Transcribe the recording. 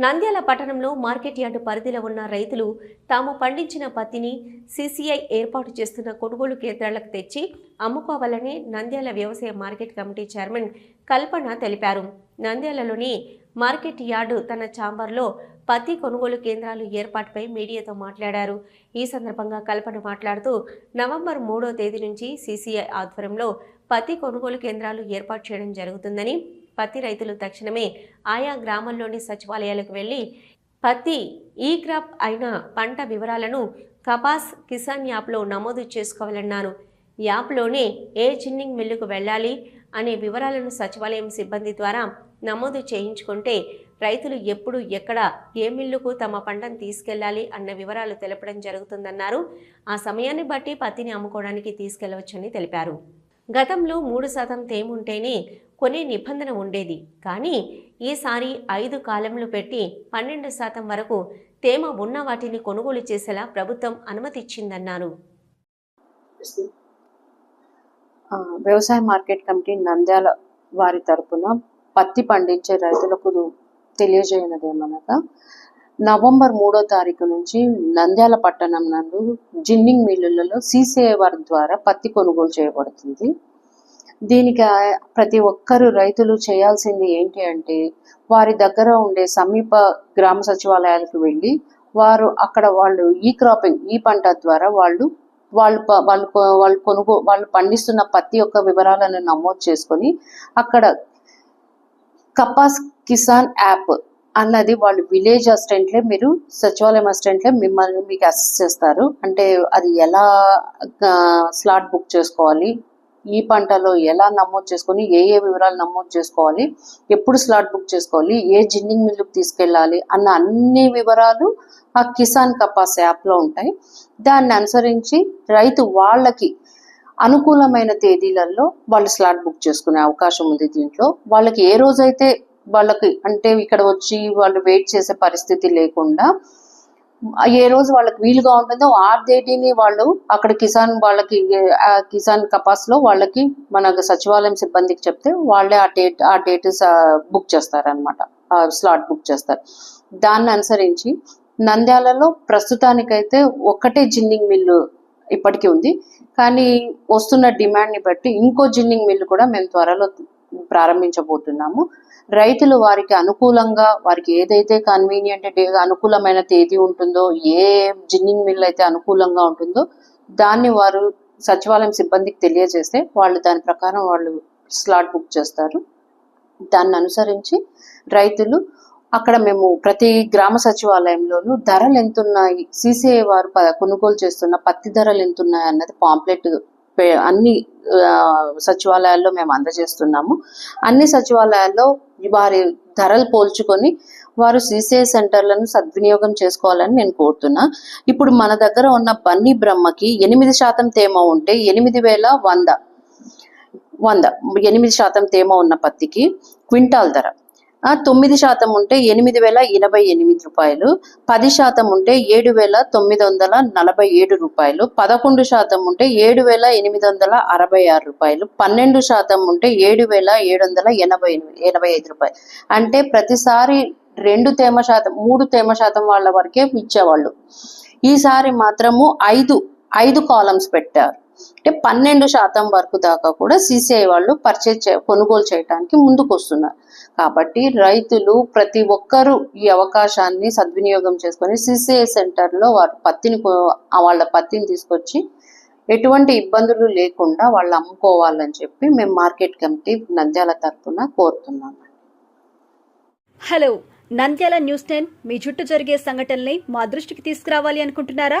నంద్యాల పట్టణంలో market yard పరిధిలో ఉన్న రైతులు తాము పండించిన పత్తిని సీసీఐ ఏర్పాటు చేస్తున్న కొనుగోలు కేంద్రాలకు తెచ్చి అమ్ముకోవాలని నంద్యాల వ్యవసాయ మార్కెట్ కమిటీ చైర్మన్ కల్పన తెలిపారు. నంద్యాలలోని మార్కెట్ యార్డు తన ఛాంబర్లో పత్తి కొనుగోలు కేంద్రాలు ఏర్పాటుపై మీడియాతో మాట్లాడారు. ఈ సందర్భంగా కల్పన మాట్లాడుతూ నవంబర్ మూడో తేదీ నుంచి సీసీఐ ఆధ్వర్యంలో పత్తి కొనుగోలు కేంద్రాలు ఏర్పాటు చేయడం జరుగుతుందని పత్తి రైతులు తక్షణమే ఆయా గ్రామాల్లోని సచివాలయాలకు వెళ్ళి పత్తి ఈ క్రాప్ అయిన పంట వివరాలను కపాస్ కిసాన్ యాప్లో నమోదు చేసుకోవాలన్నారు. యాప్లోనే ఏ చిన్నింగ్ మిల్లుకు వెళ్ళాలి అనే వివరాలను సచివాలయం సిబ్బంది ద్వారా నమోదు చేయించుకుంటే రైతులు ఎప్పుడు ఎక్కడ ఏ మిల్లుకు తమ పంటను తీసుకెళ్ళాలి అన్న వివరాలు తెలపడం జరుగుతుందన్నారు. ఆ సమయాన్ని బట్టి పత్తిని అమ్ముకోవడానికి తీసుకెళ్ళవచ్చని తెలిపారు. గతంలో మూడు శాతం తేముంటేనే కొనే నిబంధన ఉండేది. కానీ ఈసారి ఐదు కాలంలో పెట్టి పన్నెండు శాతం వరకు తేమ ఉన్న వాటిని కొనుగోలు చేసేలా ప్రభుత్వం అనుమతిచ్చిందన్నారు. వ్యవసాయ మార్కెట్ కమిటీ నంద్యాల వారి తరపున పత్తి పండించే రైతులకు తెలియజేయనది ఏమనగా నవంబర్ మూడో తారీఖు నుంచి నంద్యాల పట్టణం నందు జిన్నింగ్ మిల్లులలో సీసీఐ వారి ద్వారా పత్తి కొనుగోలు చేయబడుతుంది. దీనికి ప్రతి ఒక్కరు రైతులు చేయాల్సింది ఏంటి అంటే వారి దగ్గర ఉండే సమీప గ్రామ సచివాలయాలకు వెళ్ళి వారు అక్కడ వాళ్ళు ఈ క్రాపింగ్ ఈ పంట ద్వారా వాళ్ళు వాళ్ళు వాళ్ళు వాళ్ళు కొనుగో వాళ్ళు పండిస్తున్న పత్తి యొక్క వివరాలను నమోదు చేసుకొని అక్కడ కపాస్ కిసాన్ యాప్ అన్నది వాళ్ళు విలేజ్ అసిస్టెంట్లే మీరు సచివాలయం అసిస్టెంట్లే మిమ్మల్ని మీకు అసిస్ట్ చేస్తారు. అంటే అది ఎలా స్లాట్ బుక్ చేసుకోవాలి ఈ పంటలో ఎలా నమోదు చేసుకొని ఏ ఏ వివరాలు నమోదు చేసుకోవాలి ఎప్పుడు స్లాట్ బుక్ చేసుకోవాలి ఏ జిన్నింగ్ మిల్లుకు తీసుకెళ్ళాలి అన్న అన్ని వివరాలు ఆ కిసాన్ కపాస్ యాప్లో ఉంటాయి. దాన్ని అనుసరించి రైతు వాళ్ళకి అనుకూలమైన తేదీలలో వాళ్ళు స్లాట్ బుక్ చేసుకునే అవకాశం ఉంది దీంట్లో. వాళ్ళకి ఏ రోజైతే వాళ్ళకి అంటే ఇక్కడ వచ్చి వాళ్ళు వెయిట్ చేసే పరిస్థితి లేకుండా ఏ రోజు వాళ్ళకి వీలుగా ఉంటుందో ఆ డేటీని వాళ్ళు అక్కడ కిసాన్ వాళ్ళకి కిసాన్ కపాస్లో వాళ్ళకి మన సచివాలయం సిబ్బందికి చెప్తే వాళ్ళే ఆ డేట్ ఆ డేట్ బుక్ చేస్తారనమాట స్లాట్ బుక్ చేస్తారు. దాన్ని అనుసరించి నంద్యాలలో ప్రస్తుతానికైతే ఒక్కటే జిన్నింగ్ మిల్లు ఇప్పటికీ ఉంది. కానీ వస్తున్న డిమాండ్ని బట్టి ఇంకో జిన్నింగ్ మిల్లు కూడా మేము త్వరలో ప్రారంభించబోతున్నాము. రైతులు వారికి అనుకూలంగా వారికి ఏదైతే కన్వీనియంట్ అనుకూలమైన తేదీ ఉంటుందో ఏ జిన్నింగ్ మిల్ అయితే అనుకూలంగా ఉంటుందో దాన్ని వారు సచివాలయం సిబ్బందికి తెలియజేస్తే వాళ్ళు దాని ప్రకారం వాళ్ళు స్లాట్ బుక్ చేస్తారు. దాన్ని అనుసరించి రైతులు అక్కడ మేము ప్రతి గ్రామ సచివాలయంలోనూ ధరలు ఎంతున్నాయి సీసీఐ వారు ప- కొనుగోలు చేస్తున్న పత్తి ధరలు ఎంతున్నాయి అన్నది పాంప్లెట్ అన్ని సచివాలయాల్లో మేము అందజేస్తున్నాము. అన్ని సచివాలయాల్లో వారి ధరలు పోల్చుకొని వారు సీసీఐ సెంటర్లను సద్వినియోగం చేసుకోవాలని నేను కోరుతున్నా. ఇప్పుడు మన దగ్గర ఉన్న బన్నీ బ్రహ్మకి ఎనిమిది శాతం తేమ ఉంటే ఎనిమిది వేల వంద వంద ఎనిమిది శాతం తేమ ఉన్న పత్తికి క్వింటాల్ ధర. తొమ్మిది శాతం ఉంటే ఎనిమిది వేల ఎనభై ఎనిమిది రూపాయలు పది శాతం ఉంటే ఏడు వేల తొమ్మిది వందల నలభై ఏడు రూపాయలు పదకొండు శాతం ఉంటే ఏడు వేల ఎనిమిది వందల అరవై ఆరు రూపాయలు పన్నెండు శాతం ఉంటే ఏడు వేల ఏడు వందల ఎనభై ఎనిమిది ఎనభై ఐదు రూపాయలు. అంటే ప్రతిసారి రెండు తేమ శాతం మూడు తేమ శాతం వాళ్ళ వరకే ఇచ్చేవాళ్ళు. ఈసారి మాత్రము ఐదు ఐదు కాలమ్స్ పెట్టారు. అంటే పన్నెండు శాతం వరకు దాకా కూడా సీసీఐ వాళ్ళు పర్చేజ్ చే కొనుగోలు చేయడానికి ముందుకు వస్తున్నారు. కాబట్టి రైతులు ప్రతి ఒక్కరూ ఈ అవకాశాన్ని సద్వినియోగం చేసుకొని సీసీఐ సెంటర్లో వారి పత్తిని వాళ్ళ పత్తిని తీసుకొచ్చి ఎటువంటి ఇబ్బందులు లేకుండా వాళ్ళు అమ్ముకోవాలని చెప్పి మేము మార్కెట్ కమిటీ నంద్యాల తరఫున కోరుతున్నాము హలో నంద్యాల న్యూస్ టెన్ మీ చుట్టూ జరిగే సంఘటనల్ని మా దృష్టికి తీసుకురావాలి అనుకుంటున్నారా?